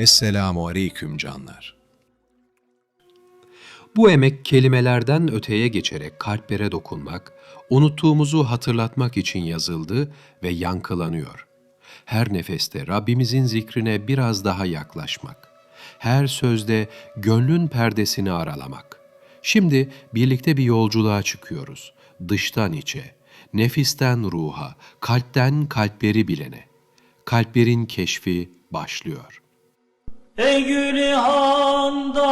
Esselamu aleyküm canlar. Bu emek kelimelerden öteye geçerek kalplere dokunmak, unuttuğumuzu hatırlatmak için yazıldı ve yankılanıyor. Her nefeste Rabbimizin zikrine biraz daha yaklaşmak. Her sözde gönlün perdesini aralamak. Şimdi birlikte bir yolculuğa çıkıyoruz. Dıştan içe, nefisten ruha, kalpten kalpleri bilene. Kalplerin keşfi başlıyor. Ey gülü handanım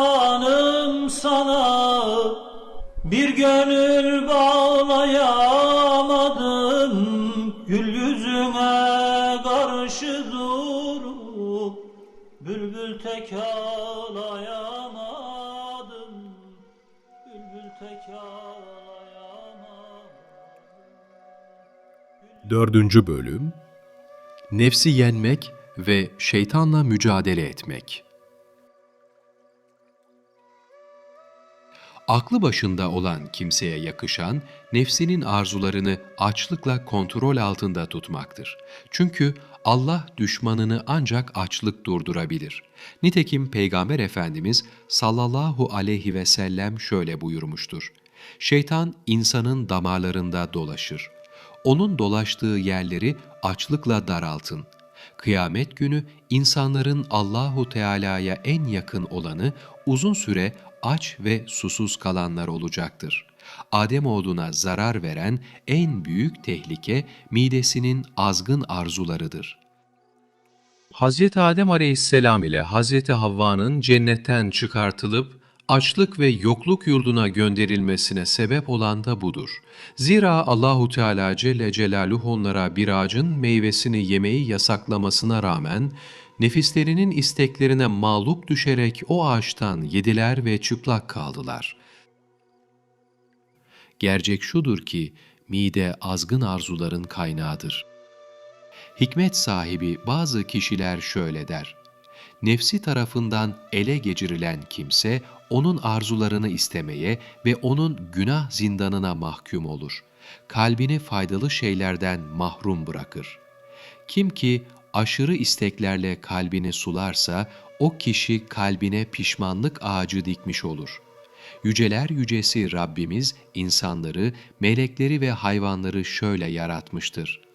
sana Bir gönül bağlayamadım. Gül yüzüne karşı durup Bülbül tek ağlayamadım. Bülbül tek ağlayamadım. Dördüncü Bölüm. Nefsi yenmek ve şeytanla mücadele etmek. Aklı başında olan kimseye yakışan, nefsinin arzularını açlıkla kontrol altında tutmaktır. Çünkü Allah düşmanını ancak açlık durdurabilir. Nitekim Peygamber Efendimiz sallallahu aleyhi ve sellem şöyle buyurmuştur. Şeytan insanın damarlarında dolaşır. Onun dolaştığı yerleri açlıkla daraltın. Kıyamet günü insanların Allahu Teala'ya en yakın olanı uzun süre aç ve susuz kalanlar olacaktır. Adem oğluna zarar veren en büyük tehlike midesinin azgın arzularıdır. Hazreti Adem Aleyhisselam ile Hazreti Havva'nın cennetten çıkartılıp açlık ve yokluk yurduna gönderilmesine sebep olan da budur. Zira Allahu Teala Celle Celaluhu onlara bir ağacın meyvesini yemeyi yasaklamasına rağmen nefislerinin isteklerine mağlup düşerek o ağaçtan yediler ve çıplak kaldılar. Gerçek şudur ki mide azgın arzuların kaynağıdır. Hikmet sahibi bazı kişiler şöyle der. Nefsi tarafından ele geçirilen kimse onun arzularını istemeye ve onun günah zindanına mahkum olur. Kalbini faydalı şeylerden mahrum bırakır. Kim ki aşırı isteklerle kalbini sularsa o kişi kalbine pişmanlık ağacı dikmiş olur. Yüceler yücesi Rabbimiz insanları, melekleri ve hayvanları şöyle yaratmıştır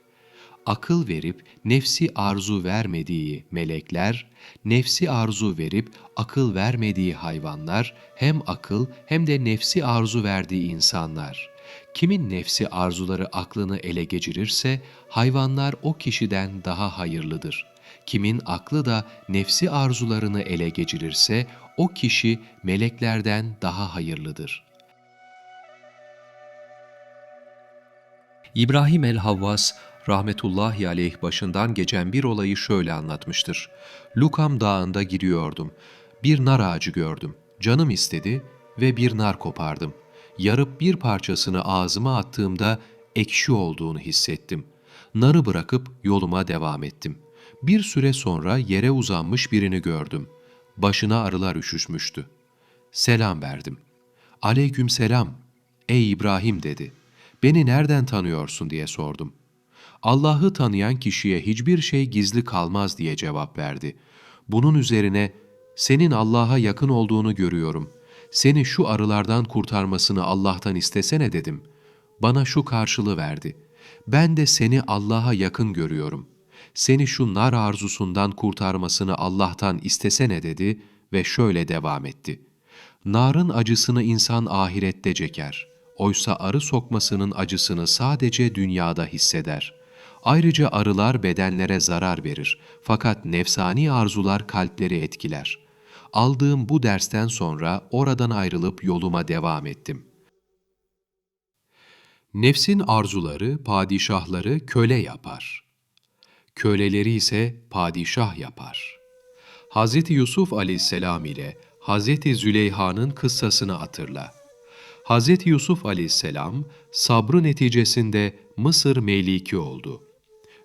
akıl verip nefsi arzu vermediği melekler, nefsi arzu verip akıl vermediği hayvanlar, hem akıl hem de nefsi arzu verdiği insanlar. Kimin nefsi arzuları aklını ele geçirirse, hayvanlar o kişiden daha hayırlıdır. Kimin aklı da nefsi arzularını ele geçirirse, o kişi meleklerden daha hayırlıdır.'' İbrahim el-Havvas rahmetullahi aleyh başından geçen bir olayı şöyle anlatmıştır. Lukam dağında giriyordum. Bir nar ağacı gördüm. Canım istedi ve bir nar kopardım. Yarıp bir parçasını ağzıma attığımda ekşi olduğunu hissettim. Narı bırakıp yoluma devam ettim. Bir süre sonra yere uzanmış birini gördüm. Başına arılar üşüşmüştü. Selam verdim. Aleyküm selam. Ey İbrahim dedi. Beni nereden tanıyorsun diye sordum. Allah'ı tanıyan kişiye hiçbir şey gizli kalmaz diye cevap verdi. Bunun üzerine senin Allah'a yakın olduğunu görüyorum. Seni şu arılardan kurtarmasını Allah'tan istesene dedim. Bana şu karşılığı verdi. Ben de seni Allah'a yakın görüyorum. Seni şu nar arzusundan kurtarmasını Allah'tan istesene dedi ve şöyle devam etti. Narın acısını insan ahirette çeker. Oysa arı sokmasının acısını sadece dünyada hisseder.'' Ayrıca arılar bedenlere zarar verir fakat nefsani arzular kalpleri etkiler. Aldığım bu dersten sonra oradan ayrılıp yoluma devam ettim. Nefsin arzuları padişahları köle yapar. Köleleri ise padişah yapar. Hz. Yusuf aleyhisselam ile Hz. Züleyha'nın kıssasını hatırla. Hz. Yusuf aleyhisselam sabrı neticesinde Mısır meliki oldu.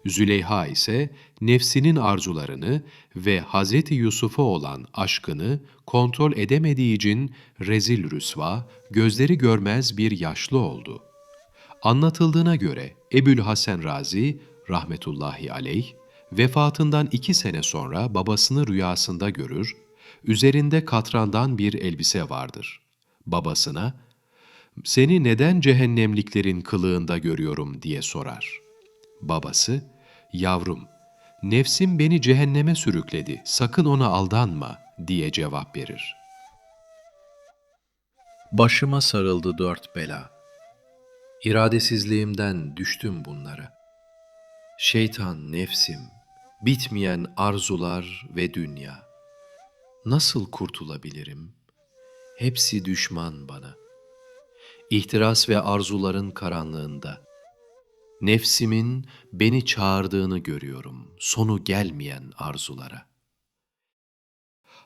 Züleyha ise nefsinin arzularını ve Hz. Yusuf'a olan aşkını kontrol edemediği için rezil rüsva, gözleri görmez bir yaşlı oldu. Anlatıldığına göre Ebül Hasan Razi rahmetullahi aleyh Vefatından iki sene sonra babasını rüyasında görür, üzerinde katrandan bir elbise vardır. Babasına, ''Seni neden cehennemliklerin kılığında görüyorum?'' diye sorar. Babası, ''Yavrum, nefsim beni cehenneme sürükledi, sakın ona aldanma.'' diye cevap verir. Başıma sarıldı dört bela. İradesizliğimden düştüm bunlara. Şeytan nefsim, bitmeyen arzular ve dünya. Nasıl kurtulabilirim? Hepsi düşman bana. İhtiras ve arzuların karanlığında. Nefsimin beni çağırdığını görüyorum, sonu gelmeyen arzulara.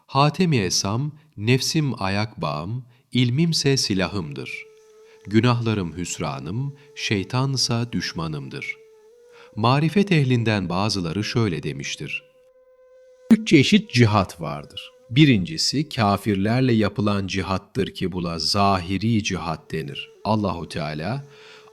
Hatemi Esam, nefsim ayak bağım, ilmimse silahımdır. Günahlarım hüsranım, şeytansa düşmanımdır. Marifet ehlinden bazıları şöyle demiştir. Üç çeşit cihat vardır. Birincisi kafirlerle yapılan cihattır ki buna zahiri cihat denir. Allahu Teala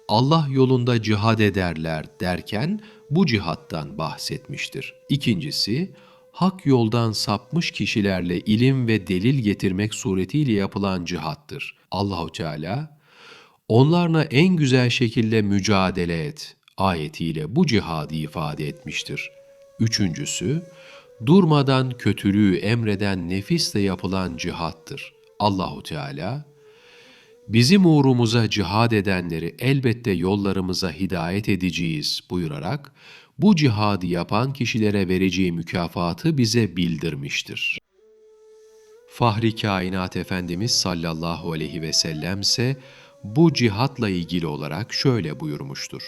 Allah yolunda cihad ederler derken bu cihattan bahsetmiştir. İkincisi hak yoldan sapmış kişilerle ilim ve delil getirmek suretiyle yapılan cihattır. Allahu Teala onlarla en güzel şekilde mücadele et ayetiyle bu cihadı ifade etmiştir. Üçüncüsü, durmadan kötülüğü emreden nefisle yapılan cihattır. Allahu Teala, bizim uğrumuza cihad edenleri elbette yollarımıza hidayet edeceğiz buyurarak, bu cihadı yapan kişilere vereceği mükafatı bize bildirmiştir. Fahri Kainat Efendimiz sallallahu aleyhi ve sellem ise bu cihatla ilgili olarak şöyle buyurmuştur.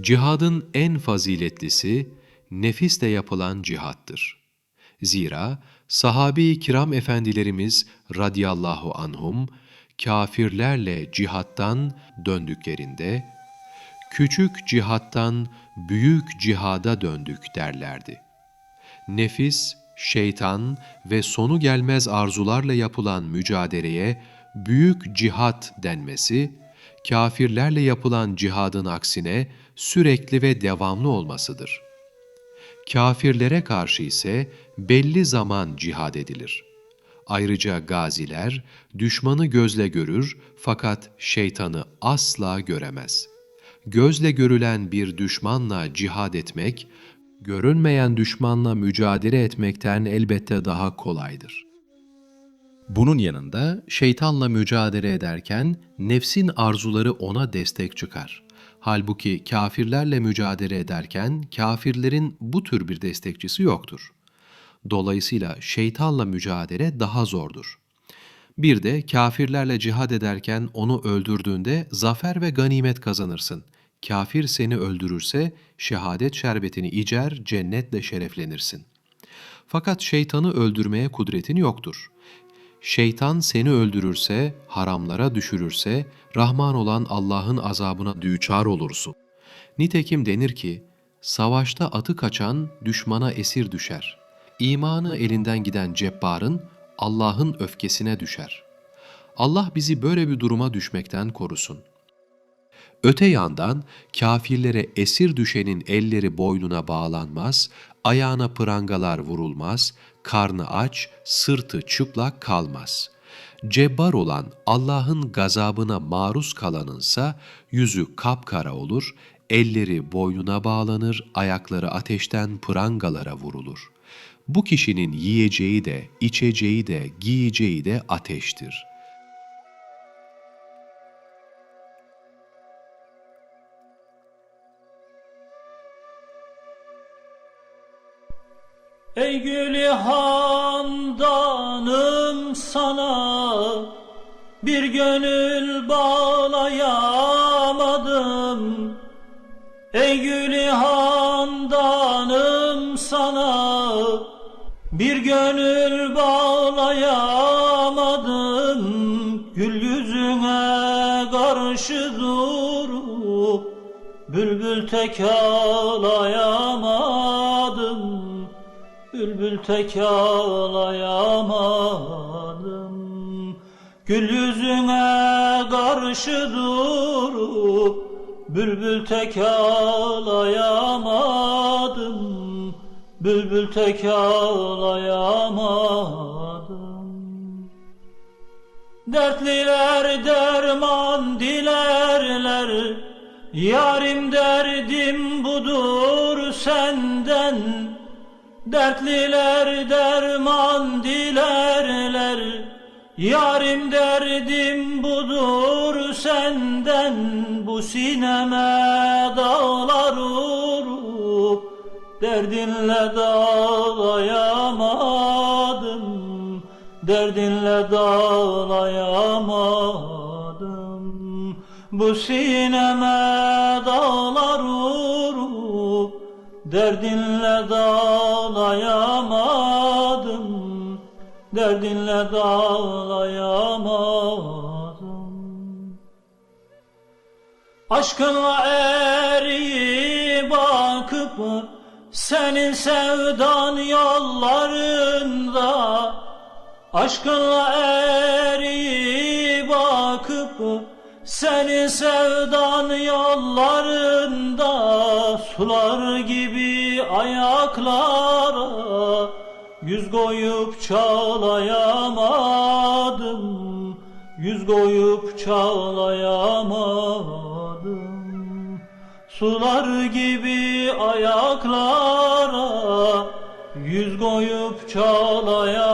Cihadın en faziletlisi nefisle yapılan cihattır. Zira sahabi kiram efendilerimiz radiyallahu anhum kafirlerle cihattan döndüklerinde küçük cihattan büyük cihada döndük derlerdi. Nefis, şeytan ve sonu gelmez arzularla yapılan mücadeleye büyük cihat denmesi, kafirlerle yapılan cihadın aksine sürekli ve devamlı olmasıdır. Kafirlere karşı ise belli zaman cihad edilir. Ayrıca gaziler düşmanı gözle görür fakat şeytanı asla göremez. Gözle görülen bir düşmanla cihad etmek, görünmeyen düşmanla mücadele etmekten elbette daha kolaydır.'' Bunun yanında şeytanla mücadele ederken nefsin arzuları ona destek çıkar. Halbuki kafirlerle mücadele ederken kafirlerin bu tür bir destekçisi yoktur. Dolayısıyla şeytanla mücadele daha zordur. Bir de kafirlerle cihad ederken onu öldürdüğünde zafer ve ganimet kazanırsın. Kafir seni öldürürse şehadet şerbetini icer, cennetle şereflenirsin. Fakat şeytanı öldürmeye kudretin yoktur. Şeytan seni öldürürse, haramlara düşürürse, Rahman olan Allah'ın azabına düçar olursun. Nitekim denir ki, savaşta atı kaçan düşmana esir düşer. İmanı elinden giden cebbarın Allah'ın öfkesine düşer. Allah bizi böyle bir duruma düşmekten korusun. Öte yandan kafirlere esir düşenin elleri boynuna bağlanmaz, ayağına prangalar vurulmaz, karnı aç, sırtı çıplak kalmaz. Cebbar olan Allah'ın gazabına maruz kalanınsa yüzü kapkara olur, elleri boynuna bağlanır, ayakları ateşten prangalara vurulur. Bu kişinin yiyeceği de, içeceği de, giyeceği de ateştir.'' Ey gülü handanım sana bir gönül bağlayamadım bir gönül bağlayamadım Gül yüzüne karşı durup bülbül tek ağlayamadım Bülbül tek ağlayamadım Gül yüzüne karşı durup Bülbül tek ağlayamadım bülbül tek ağlayamadım. Dertliler derman dilerler, yarim derdim budur senden. Dertliler derman dilerler, yarim derdim budur senden. Bu sineme dağlar derdinle dağlayamadım. Derdinle dağlayamadım Bu sineme dağlar vurup Derdinle dağlayamadım Derdinle dağlayamadım Aşkınla eriyip bakıp Senin sevdan yollarında Aşkınla eriyip bakıp Seni sevdan yollarında Sular gibi ayaklara Yüz koyup çağlayamadım Yüz koyup çağlayamadım. Sular gibi ayaklara Yüz koyup çalaya